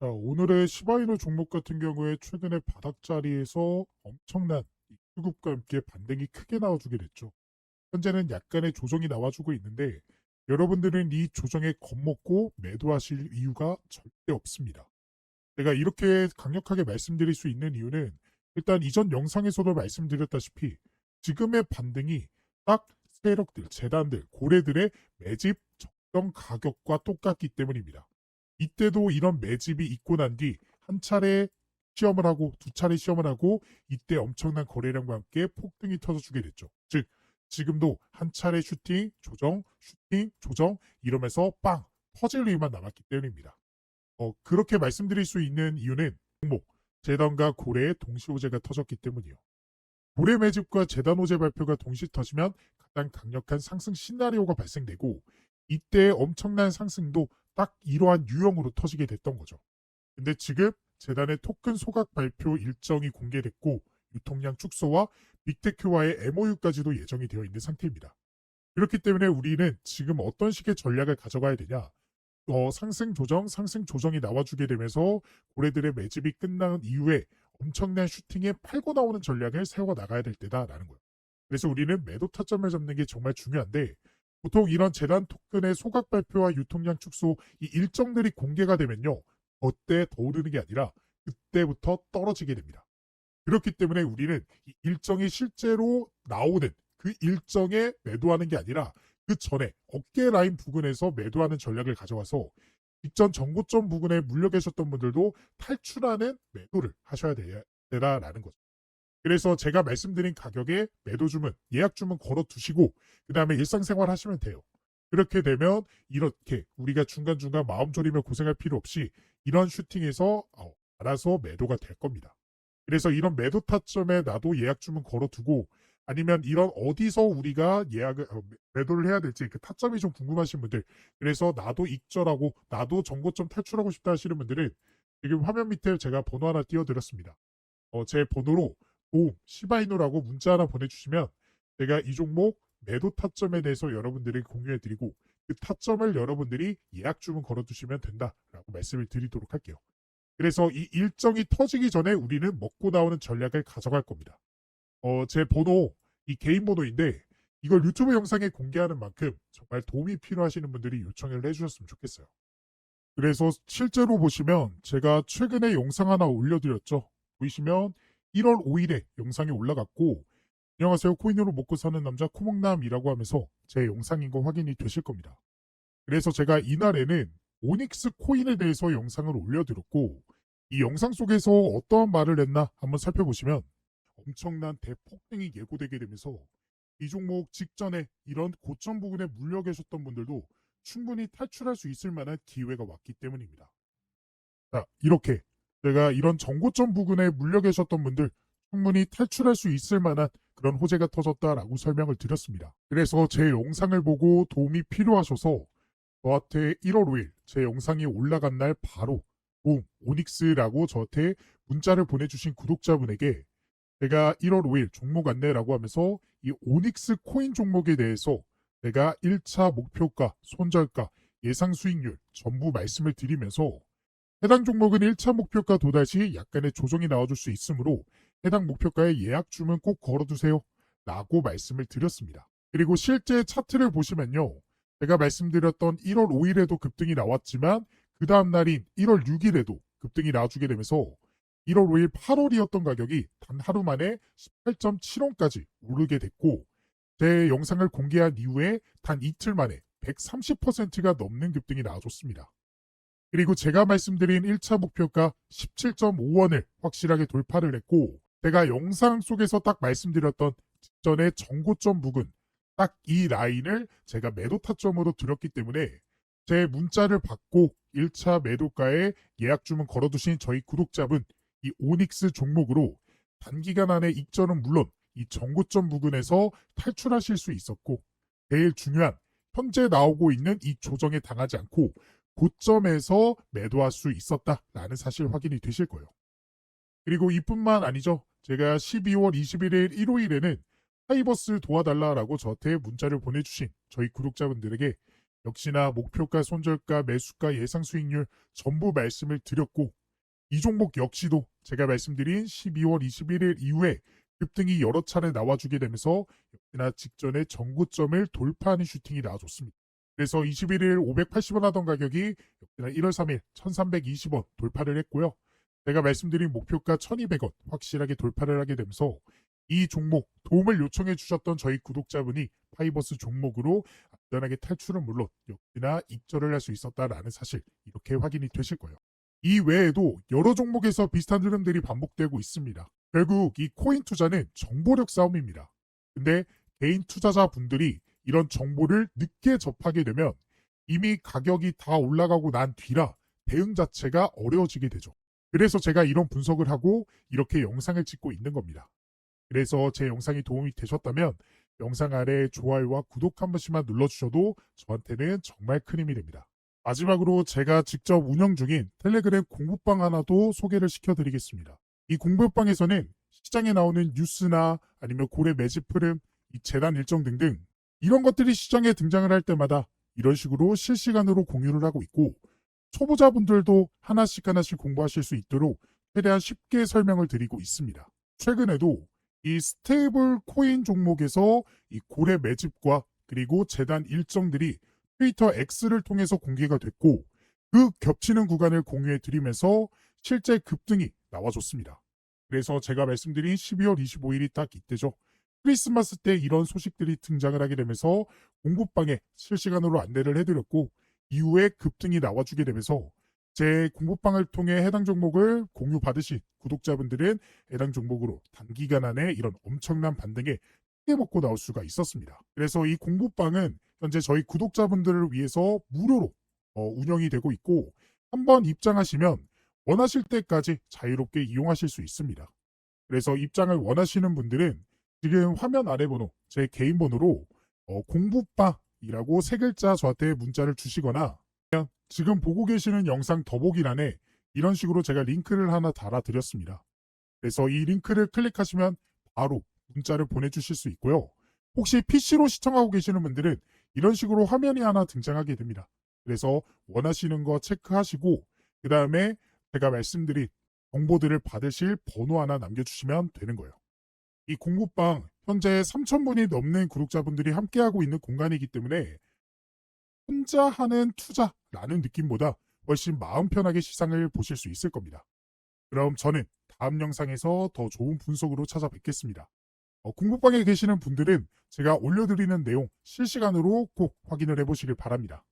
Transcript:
자, 오늘의 시바이노 종목 같은 경우에 최근에 바닥 자리에서 엄청난 이 수급과 함께 반등이 크게 나와주게 됐죠. 현재는 약간의 조정이 나와주고 있는데 여러분들은 이 조정에 겁먹고 매도하실 이유가 절대 없습니다. 제가 이렇게 강력하게 말씀드릴 수 있는 이유는 일단 이전 영상에서도 말씀드렸다시피 지금의 반등이 딱 세력들, 재단들, 고래들의 매집 적정 가격과 똑같기 때문입니다. 이때도 이런 매집이 있고 난 뒤 한 차례 시험을 하고 두 차례 시험을 하고 이때 엄청난 거래량과 함께 폭등이 터져주게 됐죠. 즉 지금도 한 차례 슈팅, 조정, 슈팅, 조정 이러면서 빵 터질 일만 남았기 때문입니다. 어, 그렇게 말씀드릴 수 있는 이유는 종목, 재단과 고래의 동시 호재가 터졌기 때문이요. 고래 매집과 재단 호재 발표가 동시 터지면 가장 강력한 상승 시나리오가 발생되고 이때 엄청난 상승도 딱 이러한 유형으로 터지게 됐던 거죠. 근데 지금 재단의 토큰 소각 발표 일정이 공개됐고 유통량 축소와 빅테크와의 MOU까지도 예정이 되어 있는 상태입니다. 그렇기 때문에 우리는 지금 어떤 식의 전략을 가져가야 되냐? 어, 상승 조정, 상승 조정이 나와주게 되면서 고래들의 매집이 끝난 이후에 엄청난 슈팅에 팔고 나오는 전략을 세워 나가야 될 때다라는 거예요. 그래서 우리는 매도 타점을 잡는 게 정말 중요한데 보통 이런 재단 토큰의 소각 발표와 유통량 축소 이 일정들이 공개가 되면요. 그때 더 오르는 게 아니라 그때부터 떨어지게 됩니다. 그렇기 때문에 우리는 이 일정이 실제로 나오는 그 일정에 매도하는 게 아니라 그 전에 어깨 라인 부근에서 매도하는 전략을 가져와서 직전 정고점 부근에 물려 계셨던 분들도 탈출하는 매도를 하셔야 되- 되라라는 거죠. 그래서 제가 말씀드린 가격에 매도 주문, 예약 주문 걸어 두시고 그 다음에 일상생활 하시면 돼요. 그렇게 되면 이렇게 우리가 중간중간 마음 졸이며 고생할 필요 없이 이런 슈팅에서 어, 알아서 매도가 될 겁니다. 그래서 이런 매도 타점에 나도 예약 주문 걸어 두고 아니면 이런 어디서 우리가 예약을 어, 매- 매도를 해야 될지 그 타점이 좀 궁금하신 분들 그래서 나도 익절하고 나도 정고점 탈출하고 싶다 하시는 분들은 지금 화면 밑에 제가 번호 하나 띄워드렸습니다. 어, 제 번호로 도움 시바이노라고 문자 하나 보내주시면 제가 이 종목 매도 타점에 대해서 여러분들에게 공유해드리고 그 타점을 여러분들이 예약 주문 걸어두시면 된다라고 말씀을 드리도록 할게요. 그래서 이 일정이 터지기 전에 우리는 먹고 나오는 전략을 가져갈 겁니다. 어, 제 번호 이 개인 번호인데 이걸 유튜브 영상에 공개하는 만큼 정말 도움이 필요하시는 분들이 요청을 해주셨으면 좋겠어요. 그래서 실제로 보시면 제가 최근에 영상 하나 올려드렸죠. 보이시면 1월 5일에 영상이 올라갔고 안녕하세요 코인으로 먹고 사는 남자 코목남이라고 하면서 제 영상인 거 확인이 되실 겁니다. 그래서 제가 이날에는 오닉스 코인에 대해서 영상을 올려드렸고 이 영상 속에서 어떠한 말을 했나 한번 살펴보시면 엄청난 대폭등이 예고되게 되면서 이 종목 직전에 이런 고점 부근에 물려 계셨던 분들도 충분히 탈출할 수 있을 만한 기회가 왔기 때문입니다. 자, 이렇게 제가 이런 정고점 부근에 물려 계셨던 분들 충분히 탈출할 수 있을 만한 그런 호재가 터졌다라고 설명을 드렸습니다. 그래서 제 영상을 보고 도움이 필요하셔서 저한테 1월 5일 제 영상이 올라간 날 바로 도움 오닉스라고 저한테 문자를 보내주신 구독자분에게 제가 1월 5일 종목 안내라고 하면서 이 오닉스 코인 종목에 대해서 제가 1차 목표가, 손절가, 예상 수익률 전부 말씀을 드리면서 해당 종목은 1차 목표가 도달 시 약간의 조정이 나와줄 수 있으므로 해당 목표가에 예약 주문 꼭 걸어두세요. 라고 말씀을 드렸습니다. 그리고 실제 차트를 보시면요. 제가 말씀드렸던 1월 5일에도 급등이 나왔지만 그 다음 날인 1월 6일에도 급등이 나와주게 되면서 1월 5일 8월이었던 가격이 단 하루 만에 18.7원까지 오르게 됐고 제 영상을 공개한 이후에 단 이틀 만에 130%가 넘는 급등이 나와줬습니다. 그리고 제가 말씀드린 1차 목표가 17.5원을 확실하게 돌파를 했고 제가 영상 속에서 딱 말씀드렸던 직전의 정고점 부근 딱 이 라인을 제가 매도 타점으로 들었기 때문에 제 문자를 받고 1차 매도가에 예약 주문 걸어두신 저희 구독자분 이 오닉스 종목으로 단기간 안에 익절은 물론 이 정고점 부근에서 탈출하실 수 있었고 제일 중요한 현재 나오고 있는 이 조정에 당하지 않고 고점에서 매도할 수 있었다라는 사실 확인이 되실 거예요. 그리고 이뿐만 아니죠. 제가 12월 21일 일요일에는 하이버스 도와달라라고 저한테 문자를 보내주신 저희 구독자분들에게 역시나 목표가, 손절가, 매수가, 예상 수익률 전부 말씀을 드렸고 이 종목 역시도 제가 말씀드린 12월 21일 이후에 급등이 여러 차례 나와주게 되면서 역시나 직전에 전고점을 돌파하는 슈팅이 나와줬습니다. 그래서 21일 580원 하던 가격이 역시나 1월 3일 1320원 돌파를 했고요. 제가 말씀드린 목표가 1200원 확실하게 돌파를 하게 되면서 이 종목 도움을 요청해 주셨던 저희 구독자분이 파이버스 종목으로 안전하게 탈출은 물론 역시나 익절을 할 수 있었다라는 사실 이렇게 확인이 되실 거예요. 이 외에도 여러 종목에서 비슷한 흐름들이 반복되고 있습니다. 결국 이 코인 투자는 정보력 싸움입니다. 근데 개인 투자자분들이 이런 정보를 늦게 접하게 되면 이미 가격이 다 올라가고 난 뒤라 대응 자체가 어려워지게 되죠. 그래서 제가 이런 분석을 하고 이렇게 영상을 찍고 있는 겁니다. 그래서 제 영상이 도움이 되셨다면 영상 아래 좋아요와 구독 한 번씩만 눌러주셔도 저한테는 정말 큰 힘이 됩니다. 마지막으로 제가 직접 운영 중인 텔레그램 공부방 하나도 소개를 시켜드리겠습니다. 이 공부방에서는 시장에 나오는 뉴스나 아니면 고래 매집 흐름, 이 재단 일정 등등 이런 것들이 시장에 등장을 할 때마다 이런 식으로 실시간으로 공유를 하고 있고 초보자분들도 하나씩 하나씩 공부하실 수 있도록 최대한 쉽게 설명을 드리고 있습니다. 최근에도 이 스테이블 코인 종목에서 이 고래 매집과 그리고 재단 일정들이 트위터 X를 통해서 공개가 됐고 그 겹치는 구간을 공유해 드리면서 실제 급등이 나와줬습니다. 그래서 제가 말씀드린 12월 25일이 딱 이때죠. 크리스마스 때 이런 소식들이 등장을 하게 되면서 공부방에 실시간으로 안내를 해드렸고 이후에 급등이 나와주게 되면서 제 공부방을 통해 해당 종목을 공유 받으신 구독자분들은 해당 종목으로 단기간 안에 이런 엄청난 반등에 크게 먹고 나올 수가 있었습니다. 그래서 이 공부방은 현재 저희 구독자분들을 위해서 무료로 어, 운영이 되고 있고 한번 입장하시면 원하실 때까지 자유롭게 이용하실 수 있습니다. 그래서 입장을 원하시는 분들은 지금 화면 아래 번호 제 개인 번호로 어, 공부방이라고 세 글자 저한테 문자를 주시거나 그냥 지금 보고 계시는 영상 더보기란에 이런 식으로 제가 링크를 하나 달아드렸습니다. 그래서 이 링크를 클릭하시면 바로 문자를 보내주실 수 있고요. 혹시 PC로 시청하고 계시는 분들은 이런 식으로 화면이 하나 등장하게 됩니다. 그래서 원하시는 거 체크하시고 그 다음에 제가 말씀드린 정보들을 받으실 번호 하나 남겨주시면 되는 거예요. 이 공부방 현재 3,000분이 넘는 구독자분들이 함께하고 있는 공간이기 때문에 혼자 하는 투자라는 느낌보다 훨씬 마음 편하게 시상을 보실 수 있을 겁니다. 그럼 저는 다음 영상에서 더 좋은 분석으로 찾아뵙겠습니다. 어, 공부방에 계시는 분들은 제가 올려드리는 내용 실시간으로 꼭 확인을 해보시길 바랍니다.